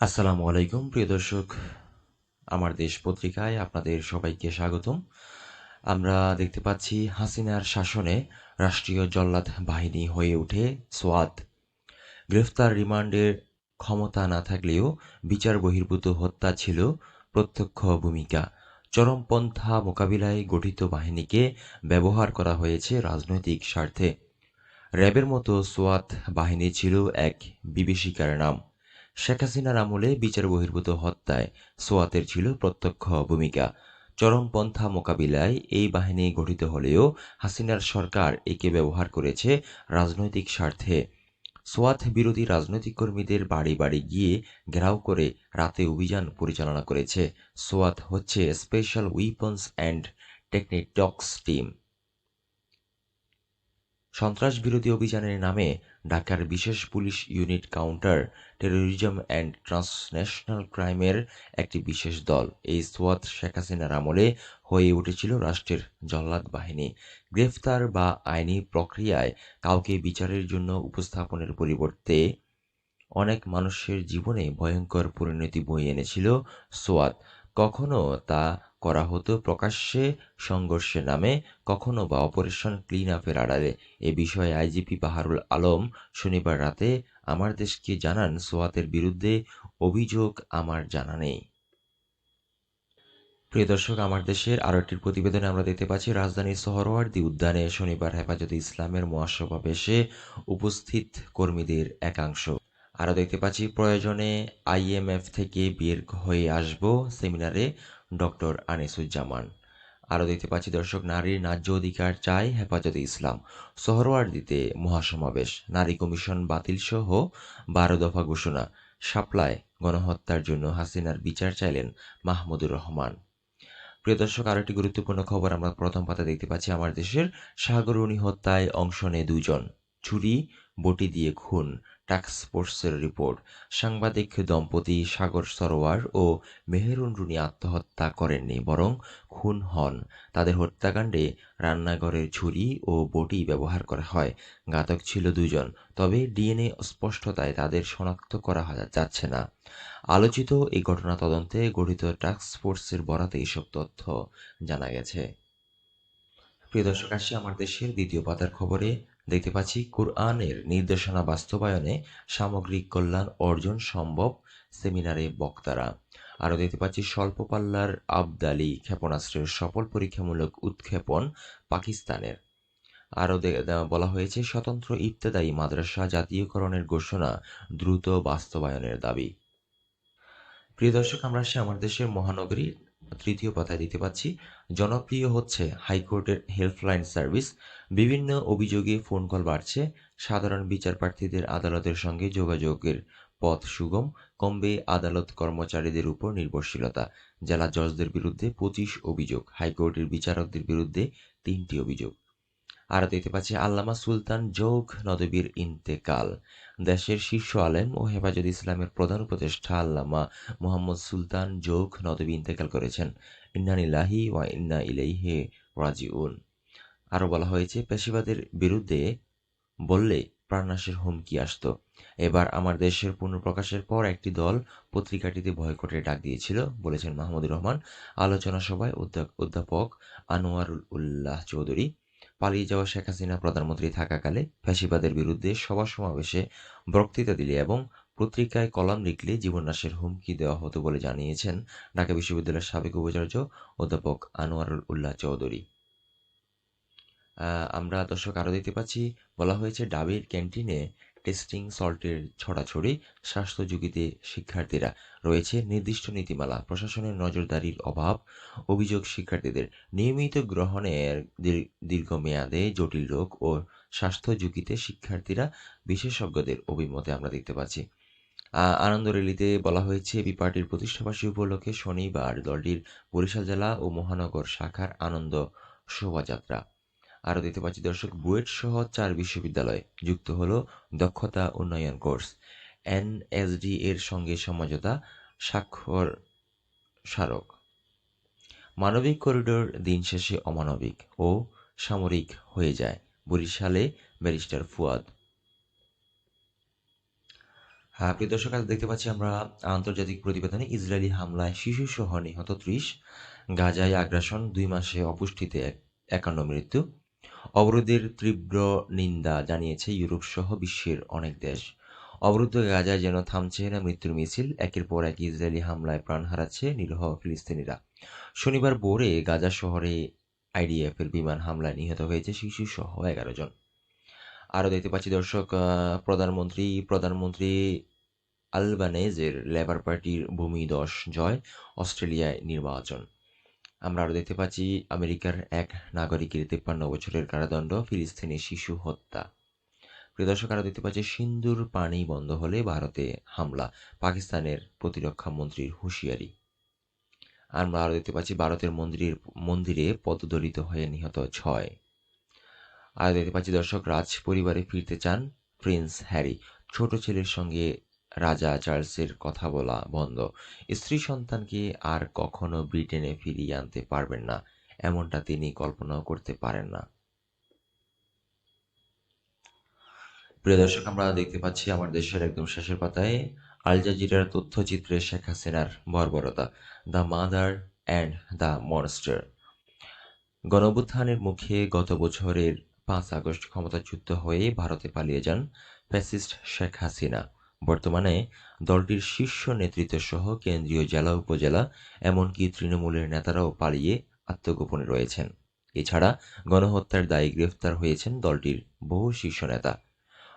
আসসালামু আলাইকুম, প্রিয় দর্শক। আমার দেশ পত্রিকায় আপনাদের সবাইকে স্বাগতম। আমরা দেখতে পাচ্ছি হাসিনার শাসনে রাষ্ট্রীয় জল্লাদ বাহিনী হয়ে ওঠে সোয়াদ। গ্রেফতার রিমান্ডের ক্ষমতা না থাকলেও বিচার বহির্ভূত হত্যা ছিল প্রত্যক্ষ ভূমিকা। চরমপন্থা মোকাবিলায় গঠিত বাহিনীকে ব্যবহার করা হয়েছে রাজনৈতিক স্বার্থে। র্যাবের মতো সোয়াত বাহিনী ছিল এক বিভীষিকার নাম। শেখ হাসিনার আমলে বিচার বহির্ভূত হত্যায় সোয়াতের ছিল প্রত্যক্ষ ভূমিকা। চরমপন্থা মোকাবিলায় এই বাহিনী গঠিত হলেও হাসিনার সরকার একে ব্যবহার করেছে রাজনৈতিক স্বার্থে। সোয়াত বিরোধী রাজনৈতিক কর্মীদের বাড়ি বাড়ি গিয়ে ঘেরাও করে রাতে অভিযান পরিচালনা করেছে। সোয়াত হচ্ছে special weapons and tactics team সন্ত্রাস বিরোধী অভিযানের নামে ঢাকার বিশেষ police unit counter terrorism and transnational ক্রাইমের একটি বিশেষ দল, এই সোয়াত শেখ হাসিনার আমলে হয়ে উঠেছিল রাষ্ট্রের জল্লাদ বাহিনী। গ্রেফতার বা আইনি প্রক্রিয়ায় কাউকে বিচারের জন্য উপস্থাপনের পরিবর্তে অনেক মানুষের জীবনে ভয়ঙ্কর পরিণতি বয়ে এনেছিল সোয়াত কখনো তা করা হতো প্রকাশ্যে সংঘর্ষের নামে, কখনো বা অপারেশন ক্লিন আপের আড়ালে। এ বিষয়ে আইজিপি বাহারুল আলম শনিবার রাতে, আমার দেশকে জানান সোয়াতের বিরুদ্ধে, অভিযোগ আমার জানা নেই। প্রিয় দর্শক, আমার দেশের আরও একটি প্রতিবেদনে আমরা দেখতে পাচ্ছি রাজধানীর সোহরওয়ার্দী উদ্যানে শনিবার হেফাজতে ইসলামের মহাসমাবেশে উপস্থিত কর্মীদের একাংশ। আরও দেখতে পাচ্ছি, প্রয়োজনে আইএমএফ থেকে বের হয়ে আসব সেমিনারে। ডক্টর আনিসুজ্জামান। আরও দেখতে পাচ্ছি, দর্শক নারীর ন্যায্য অধিকার চায় হেফাজতে ইসলাম। দিতে মহাসমাবেশ। নারী কমিশন বাতিল সহ বারো দফা ঘোষণা। সাপ্লায় গণহত্যার জন্য হাসিনার বিচার চাইলেন মাহমুদুর রহমান। প্রিয় দর্শক, আরও একটি গুরুত্বপূর্ণ খবর আমরা প্রথম পাতা দেখতে পাচ্ছি। আমার দেশের সাগরণী হত্যায় অংশ নেয় দুজন ছুরি, বটি দিয়ে খুন। টাস্ক ফোর্সের রিপোর্ট সাংবাদিক দম্পতি সাগর সরোয়ার ও মেহেরুন রুনি আত্মহত্যা করেননি, বরং খুন হন। তাদের হত্যাকাণ্ডে রান্নাঘরের ঝুড়ি ও বটি ব্যবহার করা হয়। ঘাতক ছিল দুজন, তবে ডিএনএ স্পষ্টতায় তাদের শনাক্ত করা যাচ্ছে না। আলোচিত এই ঘটনা তদন্তে গঠিত টাস্ক ফোর্সের বরাতে এসব তথ্য জানা গেছে। প্রিয় দর্শক, আসি আমার দেশের দ্বিতীয় পাতার খবরে। দেখতে পাচ্ছি কোরআনের নির্দেশনা বাস্তবায়নে সামগ্রিক কল্যাণ অর্জন সম্ভব সেমিনারে বক্তারা। আরও দেখতে পাচ্ছি স্বল্প পাল্লার আবদালি ক্ষেপণাস্ত্রের সফল পরীক্ষামূলক উৎক্ষেপণ পাকিস্তানের। আরও বলা হয়েছে, স্বতন্ত্র ইবতেদায়ী মাদ্রাসা জাতীয়করণের ঘোষণা দ্রুত বাস্তবায়নের দাবি। প্রিয় দর্শক, আমরা আসি আমার দেশের মহানগরী তৃতীয় পাতায় দিতে পাচ্ছি, জনপ্রিয় হচ্ছে হাইকোর্টের হেল্পলাইন সার্ভিস। বিভিন্ন অভিযোগে ফোন কল বাড়ছে। সাধারণ বিচার প্রার্থীদের আদালতের সঙ্গে যোগাযোগের পথ সুগম, কমবে আদালত কর্মচারীদের উপর নির্ভরশীলতা। জেলা জজদের বিরুদ্ধে পঁচিশ অভিযোগ, হাইকোর্টের বিচারকদের বিরুদ্ধে তিনটি অভিযোগ। আরও দেখতে পাচ্ছি, আল্লামা সুলতান যোগ নদবীর ইন্তেকাল। দেশের শীর্ষ আলেম ও হেফাজত ইসলামের প্রধান উপদেষ্টা আল্লামা মোহাম্মদ সুলতান যোগ নদবী ইন্তেকাল করেছেন। ইন্নানিল্লাহি ওয়া ইন্না ইলাইহি রাজিউন। আরও বলা হয়েছে, পেশিবাদের বিরুদ্ধে বললে প্রাণনাশের হুমকি আসত। এবার আমার দেশের পুনঃপ্রকাশের পর একটি দল পত্রিকাটিতে বয়কটের ডাক দিয়েছিল, বলেছেন মাহমুদুর রহমান। আলোচনা সভায় অধ্যাপক আনোয়ারুল উল্লাহ চৌধুরী পালিয়ে যাওয়া শেখ হাসিনা প্রধানমন্ত্রী থাকাকালে ফ্যাসিবাদের বিরুদ্ধে সভা সমাবেশে বক্তৃতা দিলে এবং পত্রিকায় কলাম লিখলে জীবননাশের হুমকি দেওয়া হতো বলে জানিয়েছেন ঢাকা বিশ্ববিদ্যালয়ের সাবেক উপাচার্য অধ্যাপক আনোয়ারুল উল্লাহ চৌধুরী। আমরা দর্শক আরও দেখতে পাচ্ছি, বলা হয়েছে ডাবের ক্যান্টিনে টেস্টিং সল্টের ছড়াছড়ি স্বাস্থ্য ঝুঁকিতে শিক্ষার্থীরা রয়েছে নির্দিষ্ট নীতিমালা, প্রশাসনের নজরদারির অভাব, অভিযোগ শিক্ষার্থীদের নিয়মিত গ্রহণের দীর্ঘমেয়াদে জটিল রোগ ও স্বাস্থ্য ঝুঁকিতে শিক্ষার্থীরা বিশেষজ্ঞদের অভিমতে আমরা দেখতে পাচ্ছি। আনন্দ রেলিতে বলা হয়েছে বি পার্টির প্রতিষ্ঠাবাসী উপলক্ষে শনিবার দলটির বরিশাল জেলা ও মহানগর শাখার আনন্দ শোভাযাত্রা। আরও দেখতে পাচ্ছি, দর্শক, বুয়েট সহ চার বিশ্ববিদ্যালয় যুক্ত হলো দক্ষতা উন্নয়ন কোর্স। এনএসডি এর সঙ্গে সমঝোতা, স্বাক্ষর স্মারক। মানবিক করিডোর দিন শেষে অমানবিক ও সামরিক হয়ে যায়, বরিশালে ব্যারিস্টার ফুয়াদ। হ্যাঁ প্রিয় দর্শক, আজ দেখতে পাচ্ছি আমরা আন্তর্জাতিক প্রতিবেদনে ইসরায়েলি হামলায় শিশু সহ নিহত ত্রিশ, গাজায় আগ্রাসন দুই মাসে অপুষ্টিতে একান্ন মৃত্যু। অবরোধের তীব্র নিন্দা জানিয়েছে ইউরোপ সহ বিশ্বের অনেক দেশ। অবরুদ্ধ গাজায় যেন থামছে না মৃত্যুর মিছিল, একের পর এক ইসরায়েলি হামলায় প্রাণ হারাচ্ছে নিরহ ফিলিস্তিনিরা। শনিবার ভোরে গাজা শহরে আইডিএফের বিমান হামলায় নিহত হয়েছে শিশু সহ এগারো জন। আরও দেখতে পাচ্ছি দর্শক প্রধানমন্ত্রী প্রধানমন্ত্রী আলবানেজের লেবার পার্টির ভূমিদশ জয়, অস্ট্রেলিয়ায় নির্বাচন। আমরা আরও দেখতে পাচ্ছি, আমেরিকার এক নাগরিকের তিপ্পান্ন বছরের কারাদণ্ড, ফিলিস্তিনি শিশু হত্যা। প্রিয় দর্শক আরও দেখতে পাচ্ছি, সিন্দুর পানি বন্ধ হলে ভারতে হামলা, পাকিস্তানের প্রতিরক্ষা মন্ত্রীর হুঁশিয়ারি। আমরা আরও দেখতে পাচ্ছি, ভারতের মন্দিরের মন্দিরে পদদলিত হয়ে নিহত ছয়। আর দেখতে পাচ্ছি, দর্শক রাজ পরিবারে ফিরতে চান প্রিন্স হ্যারি। ছোট ছেলের সঙ্গে রাজা চার্লসের কথা বলা বন্ধ। স্ত্রী সন্তানকে আর কখনো ব্রিটেনে ফিরিয়ে আনতে পারবেন না, এমনটা তিনি কল্পনাও করতে পারেন না। প্রিয় দর্শক, আমরা দেখতে পাচ্ছি আমার দেশের একদম শেষের পাতায় আল জাজিরার তথ্যচিত্রে শেখ হাসিনার বর্বরতা, the mother and the monster গণঅভ্যুত্থানের মুখে গত বছরের পাঁচ আগস্ট ক্ষমতাচ্যুত হয়ে ভারতে পালিয়ে যান ফ্যাসিস্ট শেখ হাসিনা। বর্তমানে দলটির শীর্ষ নেতৃত্ব সহ কেন্দ্রীয় জেলা, উপজেলা, এমনকি তৃণমূলের নেতারাও পালিয়ে আত্মগোপনে রয়েছেন। এছাড়া গণহত্যার দায়ে গ্রেফতার হয়েছেন দলটির বহু শীর্ষ নেতা।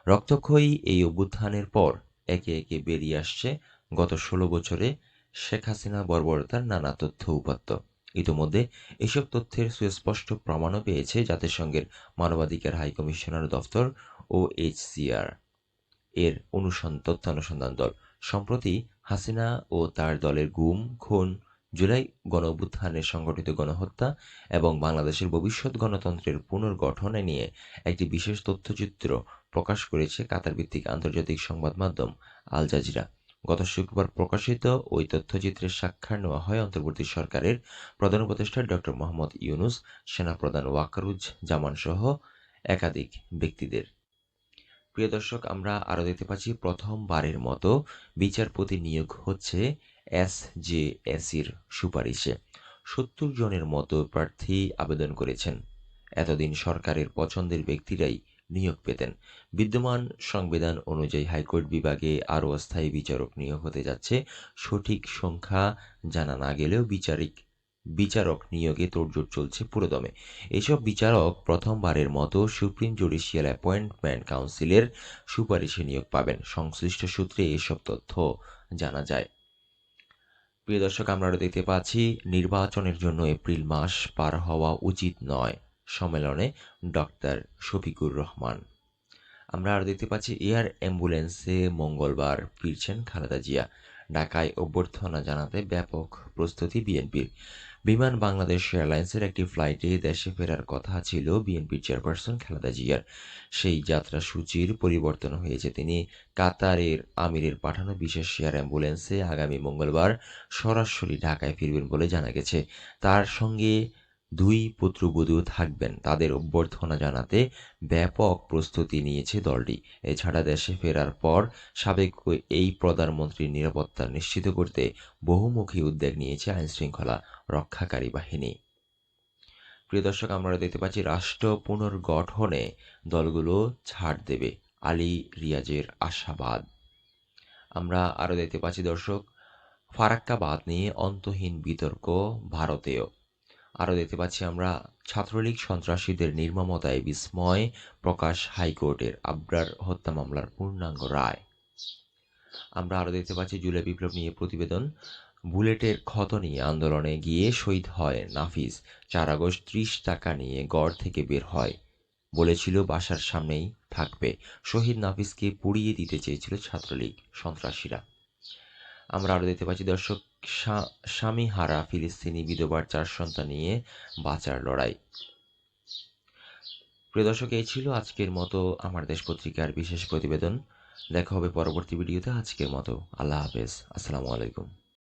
রক্তক্ষয়ী এই অভ্যুত্থানের পর একে একে বেরিয়ে আসছে গত ষোলো বছরে শেখ হাসিনা বর্বরতার নানা তথ্য উপাত্ত। ইতিমধ্যে এসব তথ্যের সুস্পষ্ট প্রমাণও পেয়েছে জাতিসংঘের মানবাধিকার হাইকমিশনার দফতর ও এইচসিআর এর অনুসন্ধান তথ্য অনুসন্ধান দল। সম্প্রতি হাসিনা ও তার দলের গুম, খুন, জুলাই গণ অভ্যুত্থানের সংগঠিত গণহত্যা এবং বাংলাদেশের ভবিষ্যৎ গণতন্ত্রের পুনর্গঠনে নিয়ে একটি বিশেষ তথ্যচিত্র প্রকাশ করেছে কাতার ভিত্তিক আন্তর্জাতিক সংবাদ মাধ্যম আল জাজিরা। গত শুক্রবার প্রকাশিত ওই তথ্যচিত্রের সাক্ষাৎ নেওয়া হয় অন্তর্বর্তী সরকারের প্রধান উপদেষ্টা ডক্টর মোহাম্মদ ইউনুস, সেনাপ্রধান ওয়াকারুজ জামান সহ একাধিক ব্যক্তিদের। প্রিয় দর্শক, আমরা আরও দেখতে পাচ্ছি প্রথমবারের মতো বিচারপতি নিয়োগ হচ্ছে এস জে এসির সুপারিশে। সত্তর জনের মতো প্রার্থী আবেদন করেছেন। এতদিন সরকারের পছন্দের ব্যক্তিরাই নিয়োগ পেতেন। বিদ্যমান সংবিধান অনুযায়ী হাইকোর্ট বিভাগে আরও অস্থায়ী বিচারক নিয়োগ হতে যাচ্ছে। সঠিক সংখ্যা জানা না গেলেও বিচারিক বিচারক নিয়োগে তোড়জোড় চলছে পুরোদমে। এসব বিচারক প্রথমবারের মতো সুপ্রিম জুডিশিয়াল অ্যাপয়েন্টমেন্ট কাউন্সিলের সুপারিশে নিয়োগ পাবেন। সংশ্লিষ্ট সূত্রে এসব তথ্য জানা যায়। প্রিয় দর্শক, আমরা দেখতে পাচ্ছি, নির্বাচনের জন্য এপ্রিল মাস পার হওয়া উচিত নয়। সম্মেলনে ডক্টর শফিকুর রহমান। আমরা আরও দেখতে পাচ্ছি এয়ার অ্যাম্বুলেন্সে মঙ্গলবার ফিরছেন খালেদা জিয়া। ঢাকায় অভ্যর্থনা জানাতে ব্যাপক প্রস্তুতি বিএনপির। বিমান বাংলাদেশ এয়ারলাইন্সের একটি ফ্লাইটে দেশে ফেরার কথা ছিল বিএনপির চেয়ারপারসন খালেদা জিয়ার। সেই যাত্রা সূচির পরিবর্তন হয়েছে। তিনি কাতারের আমিরের পাঠানো বিশেষ এয়ার অ্যাম্বুলেন্সে আগামী মঙ্গলবার সরাসরি ঢাকায় ফিরবেন বলে জানা গেছে। তার সঙ্গে দুই পুত্রবধূ থাকবেন। তাদের অভ্যর্থনা জানাতে ব্যাপক প্রস্তুতি নিয়েছে দলটি। এছাড়া দেশে ফেরার পর সাবেক এই প্রধানমন্ত্রীর নিরাপত্তা নিশ্চিত করতে বহুমুখী উদ্যোগ নিয়েছে আইনশৃঙ্খলা রক্ষাকারী বাহিনী। প্রিয় দর্শক, আমরা দেখতে পাচ্ছি রাষ্ট্র পুনর্গঠনে দলগুলো ছাড় দেবে। আলী রিয়াজের আশাবাদ। আমরা আরও দেখতে পাচ্ছি দর্শক, ফারাক্কাবাদ নিয়ে অন্তহীন বিতর্ক ভারতেও। আরও দেখতে পাচ্ছি আমরা, ছাত্রলীগ সন্ত্রাসীদের নির্মমতায় বিস্ময় প্রকাশ হাইকোর্টের আবরার হত্যা মামলার পূর্ণাঙ্গ রায়। আমরা আরও দেখতে পাচ্ছি, জুলাই বিপ্লব নিয়ে প্রতিবেদন। বুলেটের ক্ষত নিয়ে আন্দোলনে গিয়ে শহীদ হয় নাফিস। চার আগস্ট ত্রিশ টাকা নিয়ে গড় থেকে বের হয়। বলেছিল, বাসার সামনেই থাকবে। শহীদ নাফিসকে পুড়িয়ে দিতে চেয়েছিল ছাত্রলীগ সন্ত্রাসীরা। আমরা আরও দেখতে পাচ্ছি, দর্শক স্বামী হারা ফিলিস্তিনি বিধবার চার সন্তান নিয়ে বাঁচার লড়াই। প্রিয় দর্শক, এই ছিল আজকের মতো আমার দেশ পত্রিকার বিশেষ প্রতিবেদন। দেখা হবে পরবর্তী ভিডিওতে আজকের মতো। আল্লাহ হাফেজ। আসসালামু আলাইকুম।